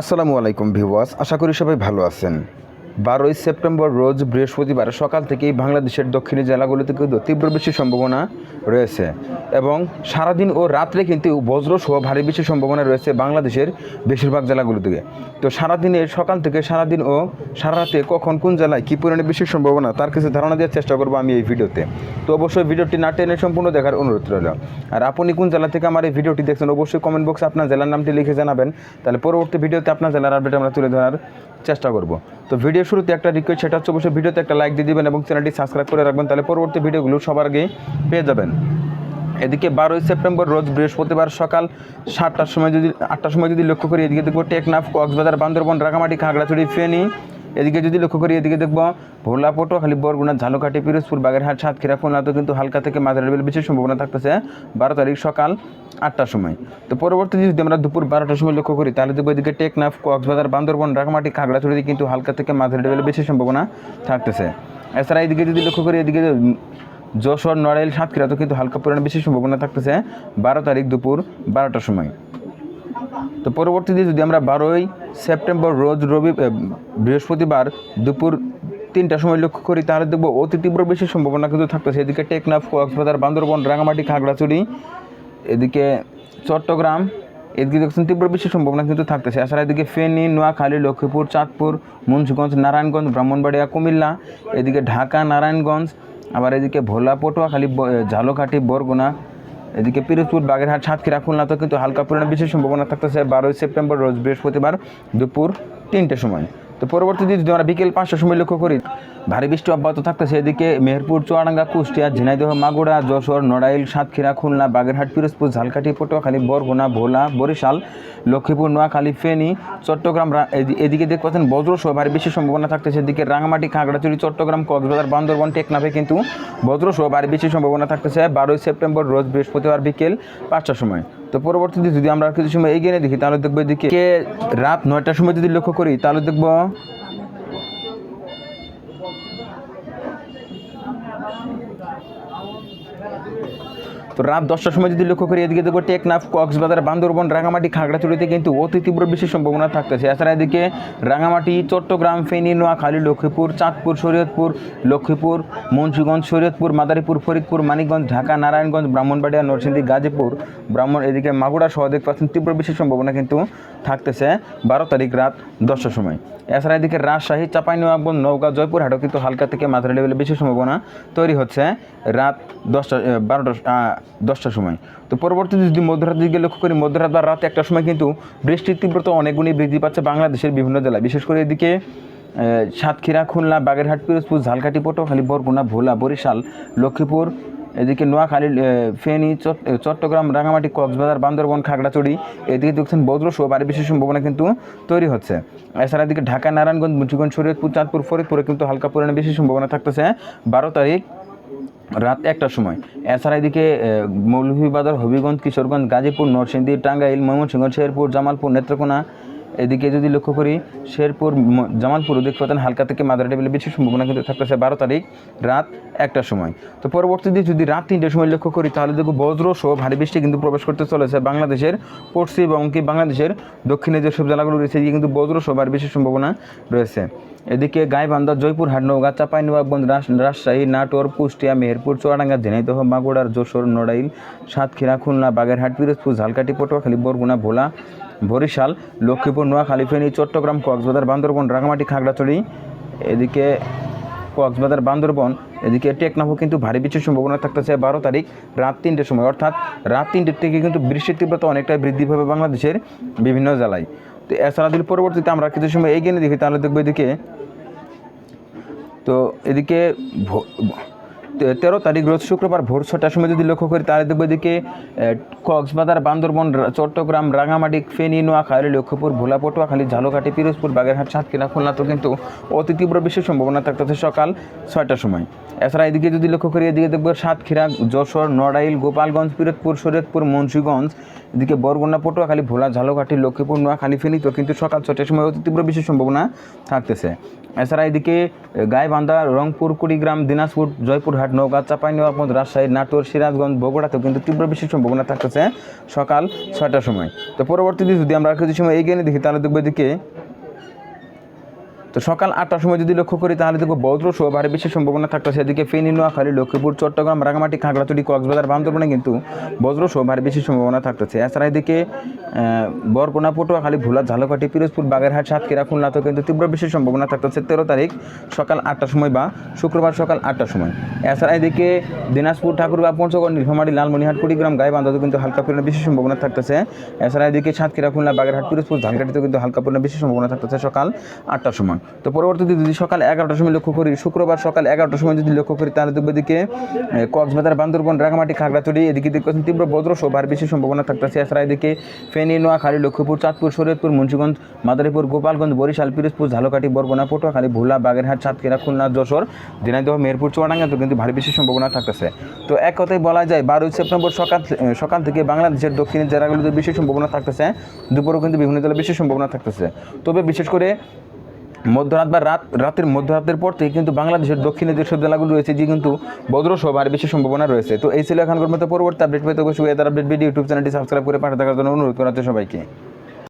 আসসালামু আলাইকুম ভিওয়াস আশা করি সবাই ভালো আছেন। বারোই সেপ্টেম্বর রোজ বৃহস্পতিবার সকাল থেকেই বাংলাদেশের দক্ষিণী জেলাগুলিতে কিন্তু তীব্র বৃষ্টির সম্ভাবনা রয়েছে এবং সারাদিন ও রাত্রে কিন্তু বজ্র সহ ভারী বৃষ্টির সম্ভাবনা রয়েছে বাংলাদেশের বেশিরভাগ জেলাগুলো থেকে। তো সারাদিনের সকাল থেকে সারাদিন ও সারা রাতে কখন কোন জেলায় কী পরিমাণে বৃষ্টির সম্ভাবনা তার কিছু ধারণা দেওয়ার চেষ্টা করব আমি এই ভিডিওতে। তো অবশ্যই ভিডিওটি না টেনে সম্পূর্ণ দেখার অনুরোধ রইল। আর আপনি কোন জেলা থেকে আমার এই ভিডিওটি দেখছেন অবশ্যই কমেন্ট বক্সে আপনার জেলার নামটি লিখে জানাবেন। তাহলে পরবর্তী ভিডিওতে আপনার জেলার আপডেট আমরা তুলে ধরার চেষ্টা করব। তো ভিডিও শুরুতে একটা রিকোয়েস্ট সেটা হচ্ছে অবশ্যই ভিডিওতে একটা লাইক দিয়ে দেবেন এবং চ্যানেলটি সাবস্ক্রাইব করে রাখবেন, তাহলে পরবর্তী ভিডিওগুলো সবার আগে পেয়ে যাবেন। এদিকে বারোই সেপ্টেম্বর রোজ বৃহস্পতিবার সকাল সাতটার সময় যদি আটটার সময় যদি লক্ষ্য করি, এদিকে দেখব টেকনাফ, কক্সবাজার, বান্দরবন, রাঙামাটি, খাগড়াছড়ি, ফেনী এদিকে যদি লক্ষ্য করি, এদিকে দেখব ভোলা পটো খালি বরগুনা ঝালকাঠি, পিরোজপুর, বাগেরহাট, সাতক্ষীরা খুলনাতেও কিন্তু হালকা থেকে মাঝারি লেভেল বেশি সম্ভাবনা থাকতেছে বারো তারিখ সকাল আটটার সময়। তো পরবর্তী যদি আমরা দুপুর বারোটার সময় লক্ষ্য করি, তাহলে দেখব এদিকে টেকনাফ, কক্সবাজার, বান্দরবন, রাঙামাটি খাগড়াছড়িতে কিন্তু হালকা থেকে মাঝারি লেভেলে বেশি সম্ভাবনা থাকতেছে। এছাড়া এদিকে যদি লক্ষ্য করি, এদিকে যশোর, নড়াইল সাতক্ষীরা তো কিন্তু হালকা পরিমাণে বেশি সম্ভাবনা থাকতেছে বারো তারিখ দুপুর বারোটার সময়। তো পরবর্তীতে যদি আমরা বারোই সেপ্টেম্বর রোজ রবি বৃহস্পতিবার দুপুর তিনটার সময় লক্ষ্য করি, তাহলে দেখব অতি তীব্র বেশি সম্ভাবনা কিন্তু থাকতেছে। এদিকে টেকনাফ, কক্সবাজার, বান্দরবন রাঙামাটি খাগড়াছড়ি, এদিকে চট্টগ্রাম, এদিকে দেখছেন তীব্র বেশি সম্ভাবনা কিন্তু থাকতেছে। এছাড়া এদিকে ফেনী, নোয়াখালী, লক্ষ্মীপুর, চাঁদপুর, মুন্সিগঞ্জ, নারায়ণগঞ্জ, ব্রাহ্মণবাড়িয়া, কুমিল্লা, এদিকে ঢাকা, নারায়ণগঞ্জ, আবার এদিকে ভোলা, পটুয়াখালী ঝালকাঠি, বরগুনা এদিকে পিরোজপুর, বাগেরহাট, সাতক্ষীরা খুলনাতেও কিন্তু হালকা পরিমাণে বিশেষ সম্ভাবনা থাকতেছে বারোই সেপ্টেম্বর, রোজ বৃহস্পতিবার দুপুর তিনটের সময়। তো পরবর্তী দিন যদি আমরা বিকেল পাঁচটার সময় লক্ষ্য করি, ভারী বৃষ্টি অব্যাহত থাকতেছে। এদিকে মেহেরপুর, চুয়াডাঙ্গা, কুষ্টিয়া, ঝিনাইদহ মাগুড়া যশোর, নড়াইল, সাতক্ষীরা, খুলনা, বাগেরহাট, পিরোজপুর, ঝালকাঠি, পটুয়াখালী, বরগুনা, ভোলা, বরিশাল, লক্ষ্মীপুর, নোয়াখালী, ফেনী, চট্টগ্রাম এদিকে দেখতে পাচ্ছেন বজ্রসহ ভারী বেশি সম্ভাবনা থাকতেছে। এদিকে রাঙামাটি, খাগড়াছড়ি, চট্টগ্রাম, কক্সবাজার, বান্দরবন, টেকনাফে কিন্তু বজ্রসহ ভারী বেশি সম্ভাবনা থাকতেছে। বারোই সেপ্টেম্বর, রোজ বৃহস্পতিবার বিকেল পাঁচটার সময়। তো পরবর্তীতে যদি আমরা আর কিছু সময় এগিয়ে দেখি, তাহলে দেখব এদিকে রাত নয়টার সময় যদি লক্ষ্য করি, তাহলে দেখব তো রাত দশটার সময় যদি লক্ষ্য করি, এদিকে দেখব টেকনাফ, কক্সবাজার, বান্দরবন, রাঙামাটি, খাগড়াছড়িতে কিন্তু অতি তীব্র বেশি সম্ভাবনা থাকতেছে। এছাড়া এদিকে রাঙামাটি, চট্টগ্রাম, ফেনী, নোয়াখালী, লক্ষ্মীপুর, চাঁদপুর, শরীয়তপুর, লক্ষ্মীপুর, মুন্সিগঞ্জ, শরীয়তপুর, মাদারীপুর, ফরিদপুর, মানিকগঞ্জ, ঢাকা, নারায়ণগঞ্জ, ব্রাহ্মণবাড়িয়া, নরসিংদী, গাজীপুর, ব্রাহ্মণ এদিকে মাগুরা সহ দেখতে পাচ্ছেন তীব্র বেশি সম্ভাবনা কিন্তু থাকতেছে বারো তারিখ রাত দশটার সময়। এছাড়া এদিকে রাজশাহী, চাঁপাইনবাবগঞ্জ, নওগাঁ, জয়পুরহাটও কিন্তু হালকা থেকে মাঝারি লেভেলে বেশি সম্ভাবনা তৈরি হচ্ছে। রাত দশটা বারোটা দশটার সময়। তো পরবর্তীতে যদি মধ্যরাত দিকে লক্ষ্য করি, মধ্যরাত বা রাত একটার সময় কিন্তু বৃষ্টির তীব্রতা অনেকগুণই বৃদ্ধি পাচ্ছে বাংলাদেশের বিভিন্ন জেলায়। বিশেষ করে এদিকে সাতক্ষীরা, খুলনা, বাগেরহাট, পিরোজপুর, ঝালকাঠি, পটুয়াখালী, বরগুনা, ভোলা, বরিশাল, লক্ষ্মীপুর, এদিকে নোয়াখালী ফেনী, চট- চট্টগ্রাম রাঙামাটি কক্সবাজার, বান্দরবন খাগড়াচড়ি এদিকে দেখছেন বজ্র সহ ভারী বেশি সম্ভাবনা কিন্তু তৈরি হচ্ছে। এছাড়া এদিকে ঢাকা, নারায়ণগঞ্জ, মুন্সিগঞ্জ, শরীয়তপুর, চাঁদপুর, ফরিদপুরে কিন্তু হালকা পরিমাণে বেশি সম্ভাবনা থাকতেছে। বারো তারিখ রাত একটার সময়। এছাড়া এদিকে মৌলভীবাজার, হবিগঞ্জ, কিশোরগঞ্জ, গাজীপুর, নরসিংদী, টাঙ্গাইল, ময়মনসিংহ, শেরপুর, জামালপুর, নেত্রকোনা এদিকে যদি লক্ষ্য করি, শেরপুর জামালপুর, দেখতে পাচ্ছেন হালকা থেকে মাদার টেবিলে বেশি সম্ভাবনা কিন্তু থাকতেছে বারো তারিখ রাত একটার সময়। তো পরবর্তীতে যদি রাত তিনটের সময় লক্ষ্য করি, তাহলে দেখো বজ্র সহ ভারী বৃষ্টি কিন্তু প্রবেশ করতে চলেছে বাংলাদেশের পশ্চিম এবং কি বাংলাদেশের দক্ষিণে যেসব জেলাগুলো রয়েছে কিন্তু বজ্র সহ ভারী বেশি সম্ভাবনা রয়েছে। এদিকে গাইবান্ধা, জয়পুরহাট নৌগা চাঁপাইনবাবগঞ্জ, রাস- রাজশাহী, নাটোর, কুষ্টিয়া, মেহেরপুর, চুয়াডাঙ্গা, ঝিনাইদহ মাগুড়ার যশোর, নড়াইল, সাতক্ষীরা, খুলনা, বাগেরহাট, পিরোজপুর, ঝালকাঠি, পটুয়াখালী, বরগুনা, ভোলা বরিশাল, লক্ষ্মীপুর, নোয়াখালী, ফেনী, চট্টগ্রাম, কক্সবাজার, বান্দরবন রাঙামাটি খাগড়াছড়ি, এদিকে কক্সবাজার, বান্দরবন, এদিকে টেকনাফও কিন্তু ভারী বৃষ্টির সম্ভাবনা থাকতেছে বারো তারিখ রাত তিনটের সময়। অর্থাৎ রাত তিনটের থেকে কিন্তু বৃষ্টির তীব্রতা অনেকটাই বৃদ্ধি পাবে বাংলাদেশের বিভিন্ন জেলায়। তো এছাড়া যদি পরবর্তীতে আমরা কিছু সময় এগিয়ে দেখি, তাহলে দেখব এদিকে তো এদিকে তেরো তারিখ রোজ শুক্রবার ভোর ছটার সময় যদি লক্ষ্য করি, তাহলে দেখব এদিকে কক্সবাজার, বান্দরবন চট্টগ্রাম, রাঙামাটি, ফেনী, নোয়াখালী, লক্ষ্মীপুর ভোলা পটুয়াখালী ঝালকাঠি, পিরোজপুর, বাগেরহাট, সাতক্ষীরা, খুলনা তো কিন্তু অতি তীব্র বৃষ্টির সম্ভাবনা থাকতেছে সকাল ছয়টার সময়। এছাড়া এদিকে যদি লক্ষ্য করি, এদিকে দেখব সাতক্ষীরা, যশোর, নড়াইল, গোপালগঞ্জ পিরোজপুর শরীয়তপুর, মুন্সীগঞ্জ, এদিকে বরগুনা, পটুয়াখালী, ভোলা, ঝালকাঠি, লক্ষ্মীপুর, নোয়াখালী ফেনীতেও কিন্তু সকাল ছটার সময় অতি তীব্র বৃষ্টির সম্ভাবনা থাকতেছে। এছাড়া এদিকে গাইবান্ধা, রংপুর, কুড়িগ্রাম, দিনাজপুর, জয়পুরহাট নওগাঁ, চাঁপাইনবাবগঞ্জ, রাজশাহী, নাটোর, সিরাজগঞ্জ, বগুড়াতেও কিন্তু তীব্র বৃষ্টির সম্ভাবনা থাকতেছে সকাল ছয়টার সময়। তো পরবর্তীতে যদি আমরা কিছু সময় এগিয়ে নিয়ে দেখি, তাহলে দেখব এদিকে তো সকাল আটটার সময় যদি লক্ষ্য করি, তাহলে দেখব বজ্র সহ ভারী বৃষ্টির সম্ভাবনা থাকতেছে। এদিকে ফেনী, নোয়াখালী, লক্ষ্মীপুর, চট্টগ্রাম রাঙামাটি খাগড়াছড়ি, কক্সবাজার, বান্দরবানে কিন্তু বজ্র সহ ভারী বৃষ্টির সম্ভাবনা থাকতেছে। এছাড়া এদিকে বরগুনা, পটুয়াখালী, ভোলা, ঝালকাঠি, পিরোজপুর, বাগেরহাট, সাতক্ষীরা, খুলনাতেও কিন্তু তীব্র বৃষ্টির সম্ভাবনা থাকতেছে তেরো তারিখ সকাল আটটার সময় বা শুক্রবার সকাল আটটার সময়। এছাড়া এদিকে দিনাজপুর, ঠাকুরগা, পঞ্চগড়, নীলফামারী, লালমনিহাট, কুড়িগ্রাম, গাইবান্ধাতেও কিন্তু হালকা পরিমাণে বৃষ্টির সম্ভাবনা থাকতেছে। এছাড়া এদিকে সাতক্ষীরা, খুলনা, বাগেরহাট, পিরোজপুর, ঝালকাঠিতেও কিন্তু হালকা পরিমাণে বৃষ্টির সম্ভাবনা থাকতেছে সকাল আটটার সময়। তো পরবর্তীতে যদি সকাল এগারোটার সময় লক্ষ্য করি, শুক্রবার সকাল এগারোটার সময় যদি লক্ষ্য করি, তাহলে দেখব এদিকে কক্সবাজার, বান্দরবন, রাঙামাটি, খাগড়াছড়ি, এদিকে দেখবেন তীব্র বজ্র সহ বৃষ্টির সম্ভাবনা থাকতেছে। এছাড়া এদিকে ফেনী, নোয়াখালী, লক্ষ্মীপুর, চাঁদপুর, শরীয়তপুর, মুন্সিগঞ্জ, মাদারীপুর, গোপালগঞ্জ, বরিশাল, পিরোজপুর ঝালকাটি বরগুনা, পটুয়াখালী, ভোলা, বাগেরহাট, সাতক্ষীরা, খুলনা, যশোর ঝিনাইদহ মেহেরপুর চুয়াডাঙ্গাতেও কিন্তু ভারী বৃষ্টির সম্ভাবনা থাকতেছে। তো এক কথায় বলা যায়, বারোই সেপ্টেম্বর সকাল সকাল থেকে বাংলাদেশের দক্ষিণের জেলাগুলোতে বৃষ্টির সম্ভাবনা থাকতেছে। দুপুরেও কিন্তু বিভিন্ন জেলায় বৃষ্টির সম্ভাবনা থাকতেছে। তবে বিশেষ করে মধ্যরাত বা রাত, রাতের মধ্যরাতের পর থেকে কিন্তু বাংলাদেশের দক্ষিণে যেসব জেলাগুলো রয়েছে, যে কিন্তু বজ্রসহ আর বেশি সম্ভাবনা রয়েছে। তো এই ছিল এখনকার মতো পরবর্তী আপডেট পেতে অবশ্যই তার আপডেট ভিডিও ইউটিউব চ্যানেলটি সাবস্ক্রাইব করে পাঠা থাকার জন্য অনুরোধ করা হচ্ছে সবাইকে।